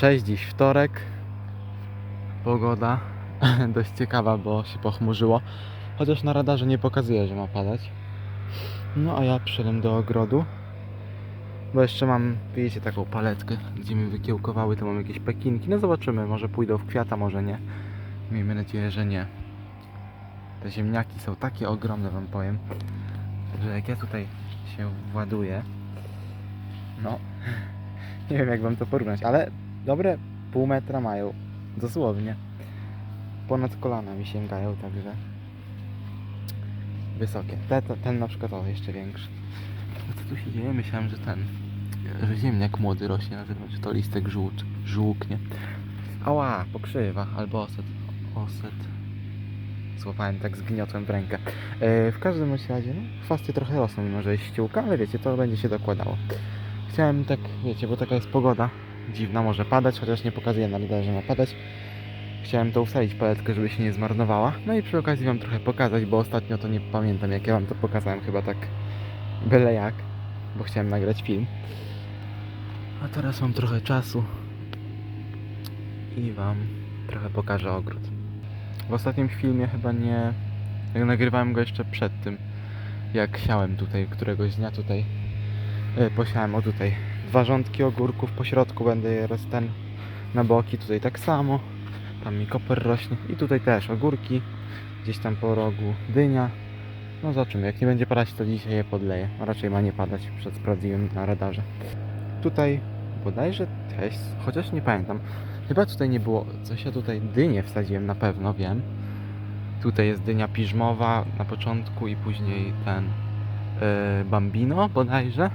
Cześć, dziś wtorek. Pogoda dość ciekawa, bo się pochmurzyło. Chociaż na radarze nie pokazuje, że ma padać. No a ja przyszedłem do ogrodu. Bo jeszcze mam, widzicie, taką paletkę, gdzie mi wykiełkowały, to mam jakieś pekinki. No zobaczymy, może pójdą w kwiata, może nie. Miejmy nadzieję, że nie. Te ziemniaki są takie ogromne, wam powiem, że jak ja tutaj się właduję, no, nie wiem jak wam to porównać, ale dobre pół metra mają, dosłownie. Ponad kolana mi sięgają, także wysokie. Te, te, ten na przykład o, jeszcze większy. A co tu się dzieje? Myślałem, że ten, że ziemniak młody rośnie na zewnątrz, to listek żółt, żółknie. Ała, pokrzywa, albo oset. Oset. Złapałem tak, zgniotłem w rękę. E, w każdym razie, no, chwasty trochę rosną, mimo że jest ściółka, ale wiecie, to będzie się dokładało. Chciałem tak, wiecie, bo taka jest pogoda dziwna, może padać, chociaż nie pokazuje na radarze, że ma padać. Chciałem to ustawić paletkę, żeby się nie zmarnowała. No i przy okazji wam trochę pokazać, bo ostatnio to nie pamiętam jak ja wam to pokazałem, chyba tak byle jak, bo chciałem nagrać film. A teraz mam trochę czasu i wam trochę pokażę ogród. W ostatnim filmie chyba nie... Nagrywałem go jeszcze przed tym, jak siałem tutaj, któregoś dnia tutaj e, posiałem, o tutaj, dwa rządki ogórków, po środku będę je ten na boki, tutaj tak samo, tam mi koper rośnie i tutaj też ogórki, gdzieś tam po rogu dynia, no zobaczymy, jak nie będzie padać to dzisiaj je podleję, raczej ma nie padać, przed sprawdziłem na radarze. Tutaj bodajże też, chociaż nie pamiętam, chyba tutaj nie było, coś ja tutaj dynię wsadziłem na pewno, wiem. Tutaj jest dynia piżmowa na początku i później ten yy, bambino bodajże.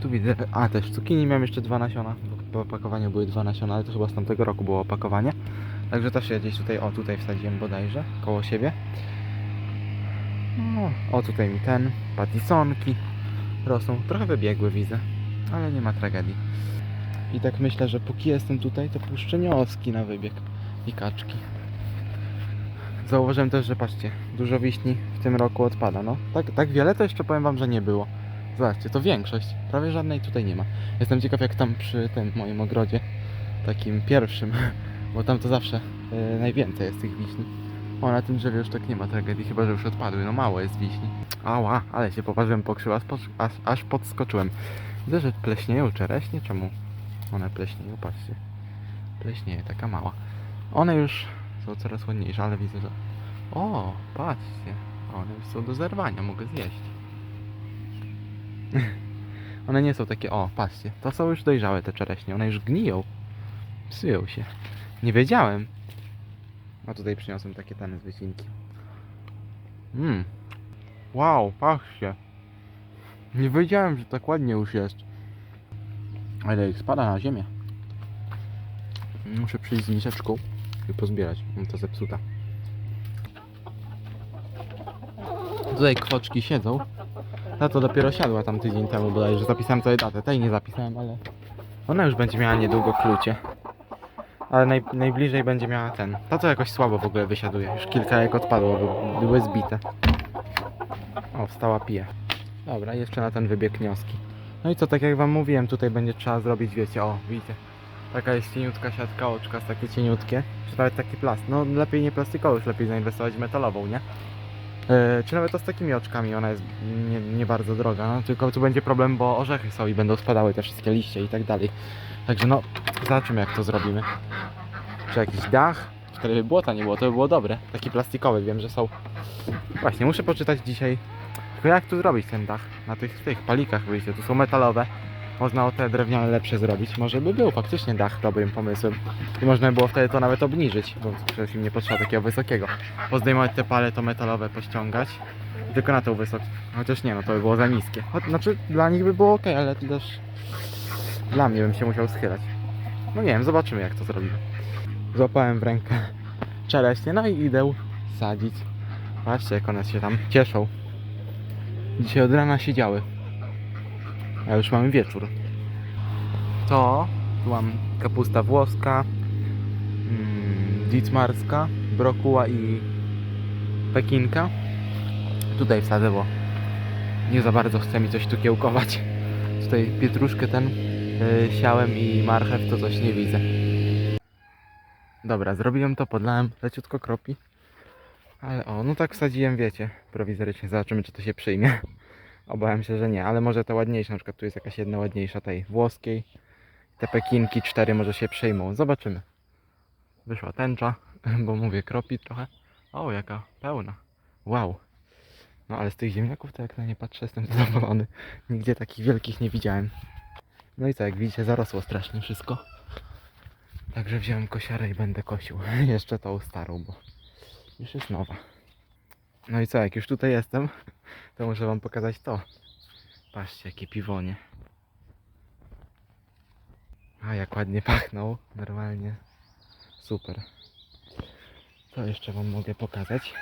Tu widzę, a też cukinii miałem jeszcze dwa nasiona, po opakowaniu były dwa nasiona, ale to chyba z tamtego roku było opakowanie. Także też ja gdzieś tutaj, o tutaj wsadziłem bodajże, koło siebie. No, o tutaj mi ten, patisonki rosną, trochę wybiegły widzę, ale nie ma tragedii. I tak myślę, że póki jestem tutaj, to puszczę nioski na wybieg i kaczki. Zauważyłem też, że patrzcie, dużo wiśni w tym roku odpada, no. Tak, tak wiele to jeszcze powiem wam, że nie było. Zobaczcie, to większość. Prawie żadnej tutaj nie ma. Jestem ciekaw jak tam przy tym moim ogrodzie, takim pierwszym, bo tam to zawsze e, najwięcej jest tych wiśni. O, na tym drzewie już tak nie ma tragedii, chyba że już odpadły, no mało jest wiśni. Ała, ale się popatrzyłem pokrzywa, aż, aż podskoczyłem. Widzę, że pleśnieją czereśnie, czemu one pleśnieją, patrzcie. Pleśnieje, taka mała. One już są coraz ładniejsze, ale widzę, że... O, patrzcie, one już są do zerwania, mogę zjeść. One nie są takie, o, patrzcie, to są już dojrzałe te czereśnie, one już gniją. Psują się. Nie wiedziałem. A tutaj przyniosłem takie tane z wycinki. Mmm. Wow, patrzcie. Nie wiedziałem, że tak ładnie już jest. Ale ich spada na ziemię. Muszę przyjść z miseczką i pozbierać. Mam to zepsuta. Tutaj kwoczki siedzą. Ta to dopiero siadła tam tydzień temu bodajże. Zapisałem sobie datę. Tej nie zapisałem, ale ona już będzie miała niedługo klucie. Ale naj, najbliżej będzie miała ten. Ta to jakoś słabo w ogóle wysiaduje. Już kilka jak odpadło, by, były zbite. O, wstała pije. Dobra, jeszcze na ten wybieg wnioski. No i co, tak jak wam mówiłem, tutaj będzie trzeba zrobić, wiecie, o, widzicie. Taka jest cieniutka siatka oczka, takie cieniutkie. Czy nawet taki plast. No lepiej nie plastikowy, już lepiej zainwestować metalową, nie? Yy, czy nawet to z takimi oczkami, ona jest nie, nie bardzo droga, no tylko tu będzie problem, bo orzechy są i będą spadały te wszystkie liście i tak dalej. Także no, zobaczymy jak to zrobimy. Czy jakiś dach? Wtedy błota nie było, to by było dobre. Taki plastikowy, wiem, że są. Właśnie, muszę poczytać dzisiaj. Tylko jak tu zrobić ten dach? Na tych, tych palikach, widzicie, tu są metalowe. Można te drewniane lepsze zrobić. Może by był faktycznie dach dobrym pomysłem. I można by było wtedy to nawet obniżyć, bo przede wszystkim nie potrzeba takiego wysokiego. Pozdejmować te pale to metalowe, pościągać. Tylko na tą wysoką. Chociaż nie, no to by było za niskie. Choć, znaczy dla nich by było ok, ale też dla mnie bym się musiał schylać. No nie wiem, zobaczymy jak to zrobimy. Złapałem w rękę czereśnie, no i idę sadzić. Patrzcie jak one się tam cieszą. Dzisiaj od rana siedziały. A już mamy wieczór. To, tu mam kapusta włoska, mm, dicmarska, brokuła i pekinka. Tutaj wsadzę, bo nie za bardzo chce mi coś tu kiełkować. Tutaj pietruszkę ten yy, siałem i marchew, to coś nie widzę. Dobra, zrobiłem to, podlałem leciutko kropi. Ale o, no tak wsadziłem, wiecie, prowizorycznie. Zobaczymy, czy to się przyjmie. Obawiam się, że nie, ale może te ładniejsze, na przykład tu jest jakaś jedna ładniejsza tej włoskiej. Te pekinki cztery może się przyjmą. Zobaczymy. Wyszła tęcza, bo mówię, kropi trochę. O, jaka pełna. Wow. No ale z tych ziemniaków to jak na nie patrzę, jestem zadowolony. Nigdzie takich wielkich nie widziałem. No i co, jak widzicie, zarosło strasznie wszystko. Także wziąłem kosiarę i będę kosił. Jeszcze tą starą, bo już jest nowa. No i co, jak już tutaj jestem, to muszę wam pokazać to. Patrzcie, jakie piwonie. A, jak ładnie pachną. Normalnie. Super. Co jeszcze wam mogę pokazać?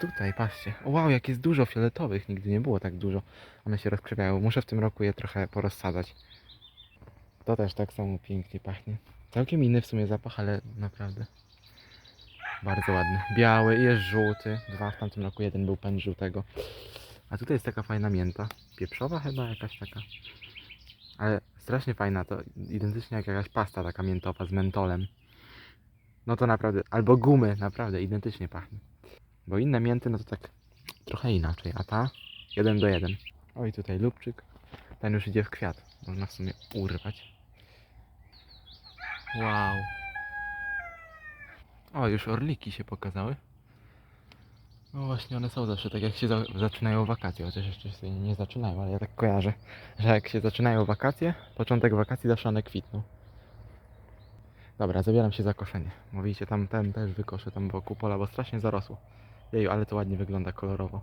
Tutaj, patrzcie. O, wow, jak jest dużo fioletowych. Nigdy nie było tak dużo. One się rozkrzywiają. Muszę w tym roku je trochę porozsadzać. To też tak samo pięknie pachnie. Całkiem inny w sumie zapach, ale naprawdę bardzo ładny. Biały jest żółty. Dwa w tamtym roku, jeden był pędz żółtego. A tutaj jest taka fajna mięta. Pieprzowa chyba jakaś taka. Ale strasznie fajna, to identycznie jak jakaś pasta taka miętowa z mentolem. No to naprawdę, albo gumy, naprawdę identycznie pachnie. Bo inne mięty, no to tak trochę inaczej, a ta jeden do jeden. Oj, tutaj lubczyk. Ten już idzie w kwiat. Można w sumie urwać. Wow. O, już orliki się pokazały. No właśnie, one są zawsze tak jak się za zaczynają wakacje, chociaż jeszcze się nie zaczynają, ale ja tak kojarzę, że jak się zaczynają wakacje, początek wakacji zawsze one kwitną. Dobra, zabieram się za koszenie. Mówicie, tam ten też wykoszę tam wokół pola, bo strasznie zarosło. Jeju, ale to ładnie wygląda kolorowo.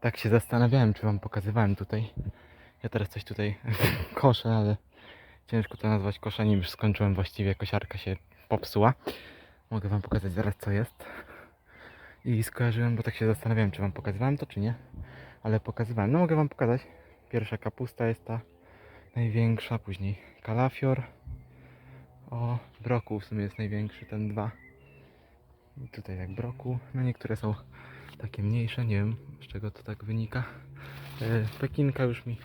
Tak się zastanawiałem, czy wam pokazywałem tutaj. Ja teraz coś tutaj koszę, ale ciężko to nazwać koszeniem. Już skończyłem właściwie, kosiarka się popsuła. Mogę wam pokazać zaraz co jest. I skojarzyłem, bo tak się zastanawiałem, czy wam pokazywałem to, czy nie. Ale pokazywałem. No mogę wam pokazać. Pierwsza kapusta jest ta największa, później kalafior. O, brokuł w sumie jest największy, ten dwa. I tutaj jak brokuł. No niektóre są takie mniejsze, nie wiem z czego to tak wynika. E, Pekinka już mi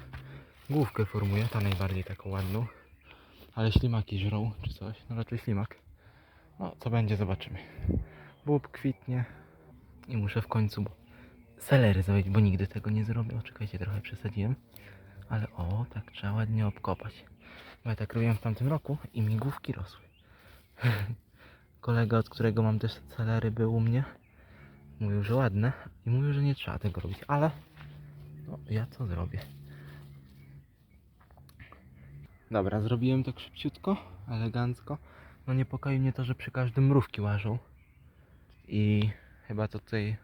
główkę formuje, ta najbardziej taką ładną. Ale ślimaki żrą, czy coś. No raczej ślimak. No, co będzie, zobaczymy. Bób kwitnie. I muszę w końcu selery zrobić, bo nigdy tego nie zrobię. O, czekajcie, trochę przesadziłem. Ale o, tak trzeba ładnie obkopać. Bo ja tak robiłem w tamtym roku i mi główki rosły. Kolega, od którego mam też celery, był u mnie. Mówił, że ładne i mówił, że nie trzeba tego robić, ale no, ja co zrobię? Dobra, zrobiłem tak szybciutko, elegancko. No niepokoi mnie to, że przy każdym mrówki łażą. I chyba to tutaj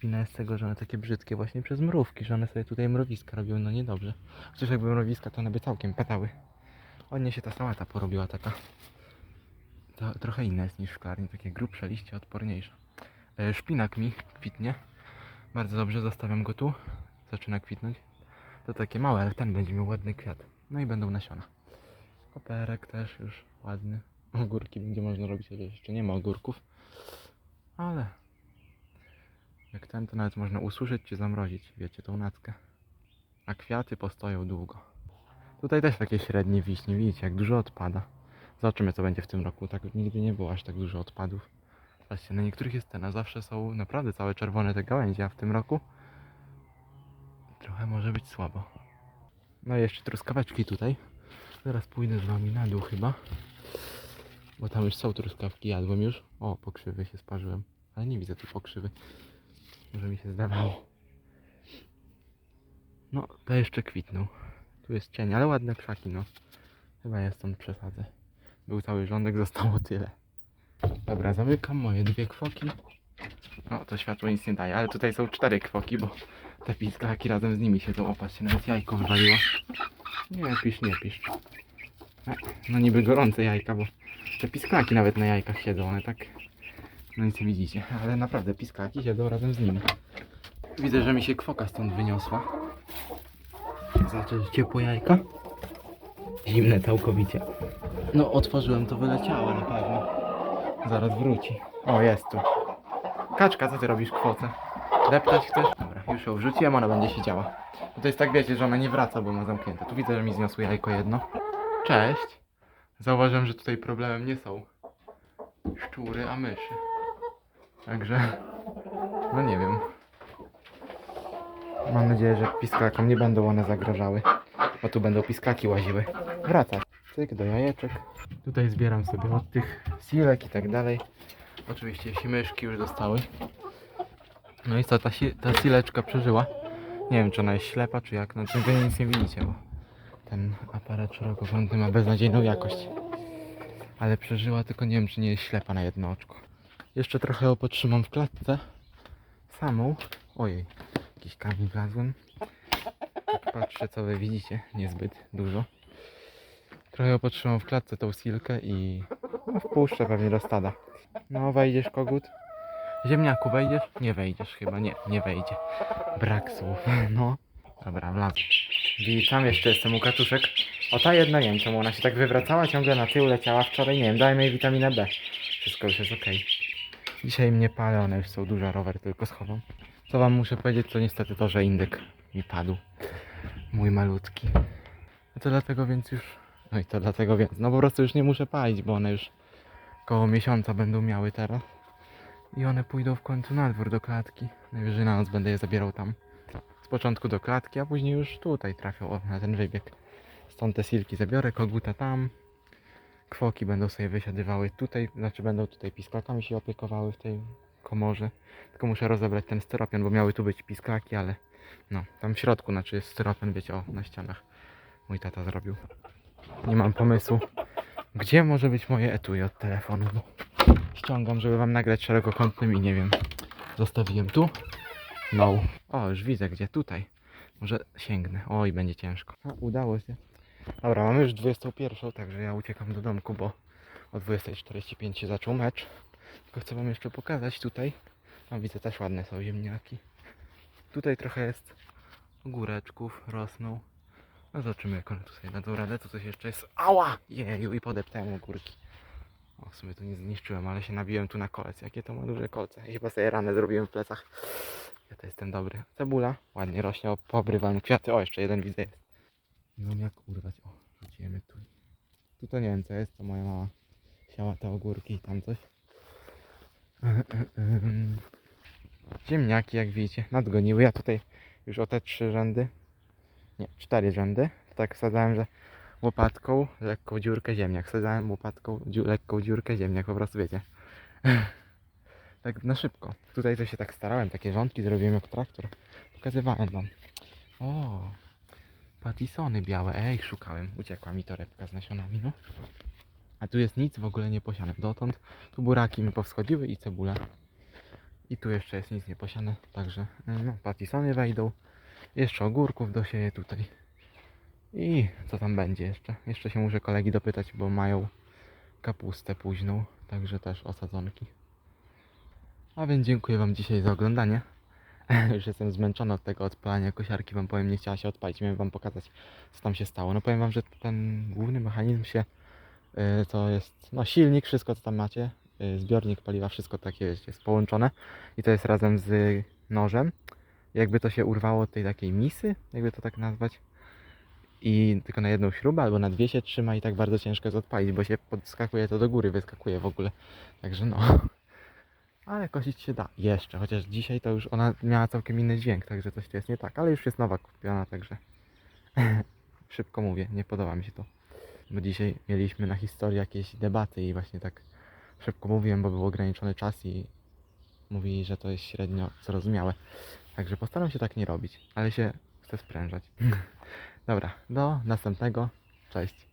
wina jest tego, że one takie brzydkie właśnie przez mrówki, że one sobie tutaj mrowiska robią, no niedobrze. Chociaż jakby mrowiska, to one by całkiem petały. Ładnie się ta sałata porobiła taka. To trochę inna jest niż w szklarni, takie grubsze liście, odporniejsze. E, Szpinak mi kwitnie. Bardzo dobrze, zostawiam go tu. Zaczyna kwitnąć. To takie małe, ale ten będzie miał ładny kwiat. No i będą nasiona. Koperek też już ładny. Ogórki będzie można robić, ale jeszcze nie ma ogórków. Ale jak ten, to nawet można ususzyć czy zamrozić, wiecie, tą nackę. A kwiaty postoją długo. Tutaj też takie średnie wiśnie, widzicie, jak dużo odpada. Zobaczymy, co będzie w tym roku. Tak nigdy nie było aż tak dużo odpadów. Patrzcie, na niektórych jest ten, a zawsze są naprawdę całe czerwone te gałęzie, a w tym roku trochę może być słabo. No i jeszcze truskaweczki tutaj. Zaraz pójdę z wami na dół chyba. Bo tam już są truskawki, jadłem już. O, pokrzywy się sparzyłem. Ale nie widzę tu pokrzywy. Może mi się zdawało. No, to jeszcze kwitną. Tu jest cień, ale ładne krzaki, no. Chyba ja stąd przesadzę. Był cały rządek, zostało tyle. Dobra, zamykam moje dwie kwoki. No, to światło nic nie daje, ale tutaj są cztery kwoki, bo te pisklaki razem z nimi siedzą. Opatrzcie, nawet jajko wywaliło. Nie pisz, nie pisz. No, niby gorące jajka, bo te pisklaki nawet na jajkach siedzą, one tak... No nic nie widzicie, ale naprawdę pisklaki siedzą razem z nimi. Widzę, że mi się kwoka stąd wyniosła. Że ciepłe jajka. Zimne całkowicie. No, otworzyłem, to wyleciało na pewno. Zaraz wróci. O, jest tu. Kaczka, co ty robisz w kwoce? Deptać chcesz? Dobra, już ją wrzuciłem, ona będzie siedziała. No to jest tak, wiecie, że ona nie wraca, bo ma zamknięte. Tu widzę, że mi zniosło jajko jedno. Cześć. Zauważyłem, że tutaj problemem nie są szczury, a myszy. Także, no nie wiem. Mam nadzieję, że pisklakom nie będą one zagrażały, bo tu będą pisklaki łaziły. Wraca. Cyk do jajeczek. Tutaj zbieram sobie od tych silek i tak dalej. Oczywiście się myszki już dostały. No i co, ta, si ta sileczka przeżyła. Nie wiem, czy ona jest ślepa, czy jak. No, wy nic nie widzicie, bo ten aparat szerokokątny ma beznadziejną jakość. Ale przeżyła, tylko nie wiem, czy nie jest ślepa na jedno oczko. Jeszcze trochę ją potrzymam w klatce. Samą. Ojej, jakiś kamień wlazłem. Patrzę, co wy widzicie. Niezbyt dużo. Trochę ją potrzymam w klatce, tą silkę i no, wpuszczę pewnie do stada. No, wejdziesz, kogut? Ziemniaku, wejdziesz? Nie wejdziesz chyba, nie, nie wejdzie. Brak słów, no. Dobra, wlazł. I tam jeszcze jestem u katuszek. O ta jedna, nie wiem czemu ona się tak wywracała, ciągle na tył leciała wczoraj, nie wiem, dajmy jej witaminę B. Wszystko już jest okej. Dzisiaj mnie palę, one już są duże, rower tylko schowam. Co wam muszę powiedzieć, to niestety to, że indyk mi padł. Mój malutki. No to dlatego więc już... No i to dlatego więc, no po prostu już nie muszę palić, bo one już koło miesiąca będą miały teraz. I one pójdą w końcu na dwór do klatki. Najwyżej na noc będę je zabierał tam. Z początku do klatki, a później już tutaj trafią na ten wybieg. Stąd te silki zabiorę, koguta tam. Kwoki będą sobie wysiadywały tutaj, znaczy będą tutaj pisklakami się opiekowały w tej komorze. Tylko muszę rozebrać ten styropian, bo miały tu być pisklaki, ale no, tam w środku, znaczy jest styropian, wiecie, o, na ścianach. Mój tata zrobił. Nie mam pomysłu, gdzie może być moje etui od telefonu, ściągam, żeby wam nagrać szerokokątnym i nie wiem. Zostawiłem tu. No. O, już widzę gdzie. Tutaj. Może sięgnę. Oj, będzie ciężko. A, udało się. Dobra, mamy już 21, także ja uciekam do domku, bo o 20.45 się zaczął mecz. Tylko chcę wam jeszcze pokazać tutaj. No widzę też ładne są ziemniaki. Tutaj trochę jest ogóreczków, rosną. No zobaczymy jak one tu sobie dadzą radę. Tu coś jeszcze jest. Ała! Jeju, i podeptałem ogórki. O, w sumie to nie zniszczyłem, ale się nabiłem tu na kolec. Jakie to ma duże kolce. Chyba sobie ranę zrobiłem w plecach. Ja to jestem dobry. Cebula. Ładnie rośnie. O, poobrywam kwiaty. O, jeszcze jeden widzę jest. Wiem jak urwać. O, rzucimy tu. Tu to nie wiem co jest. To moja mama siała te ogórki i tam coś. Ziemniaki jak widzicie nadgoniły. Ja tutaj już o te trzy rzędy. Nie, cztery rzędy. Tak wsadzałem, że łopatką lekką dziurkę ziemniak. Wsadzałem łopatką dziu, lekką dziurkę ziemniak, po prostu wiecie. tak na szybko. Tutaj to się tak starałem, takie rządki zrobiłem jak traktor. Pokazywałem wam. O, patisony białe. Ej, szukałem. Uciekła mi torebka z nasionami, no. A tu jest nic w ogóle nieposiane. Dotąd tu buraki mi powschodziły i cebula. I tu jeszcze jest nic nieposiane, także no, patisony wejdą. Jeszcze ogórków dosieję tutaj. I co tam będzie jeszcze? Jeszcze się muszę kolegi dopytać, bo mają kapustę późną, także też osadzonki. A więc dziękuję Wam dzisiaj za oglądanie. Już jestem zmęczony od tego odpalania kosiarki, Wam powiem, nie chciała się odpalić. Miałem Wam pokazać, co tam się stało. No powiem Wam, że ten główny mechanizm się, yy, to jest, no silnik, wszystko co tam macie, yy, zbiornik paliwa, wszystko takie jest, jest połączone. I to jest razem z nożem. Jakby to się urwało od tej takiej misy, jakby to tak nazwać i tylko na jedną śrubę albo na dwie się trzyma i tak bardzo ciężko jest odpalić, bo się podskakuje to do góry, wyskakuje w ogóle. Także no. Ale kosić się da. Jeszcze, chociaż dzisiaj to już ona miała całkiem inny dźwięk, także coś tu jest nie tak, ale już jest nowa kupiona, także szybko mówię, nie podoba mi się to. Bo dzisiaj mieliśmy na historii jakieś debaty i właśnie tak szybko mówiłem, bo był ograniczony czas i mówili, że to jest średnio zrozumiałe. Także postaram się tak nie robić, ale się chcę sprężać. Dobra, do następnego. Cześć.